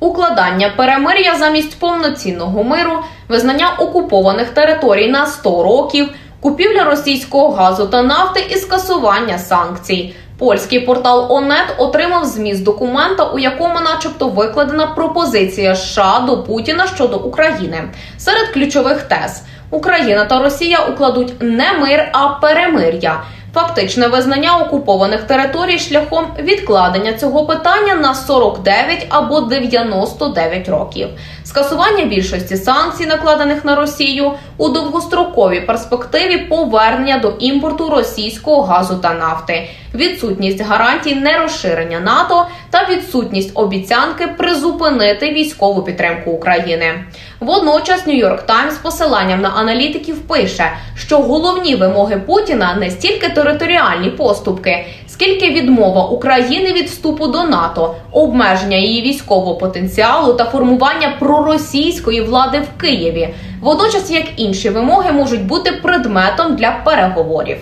укладання перемир'я замість повноцінного миру, визнання окупованих територій на 100 років, купівля російського газу та нафти і скасування санкцій. Польський портал ОНЕТ отримав зміст документа, у якому, начебто, викладена пропозиція США до Путіна щодо України. Серед ключових тез Україна та Росія укладуть не мир, а перемир'я. Фактичне визнання окупованих територій шляхом відкладення цього питання на 49 або 99 років, скасування більшості санкцій, накладених на Росію, у довгостроковій перспективі повернення до імпорту російського газу та нафти, відсутність гарантій нерозширення НАТО та відсутність обіцянки призупинити військову підтримку України. Водночас Нью-Йорк Таймс посиланням на аналітиків пише, що головні вимоги Путіна не стільки територіальні поступки, скільки відмова України від вступу до НАТО, обмеження її військового потенціалу та формування проросійської влади в Києві. Водночас, як інші вимоги можуть бути предметом для переговорів.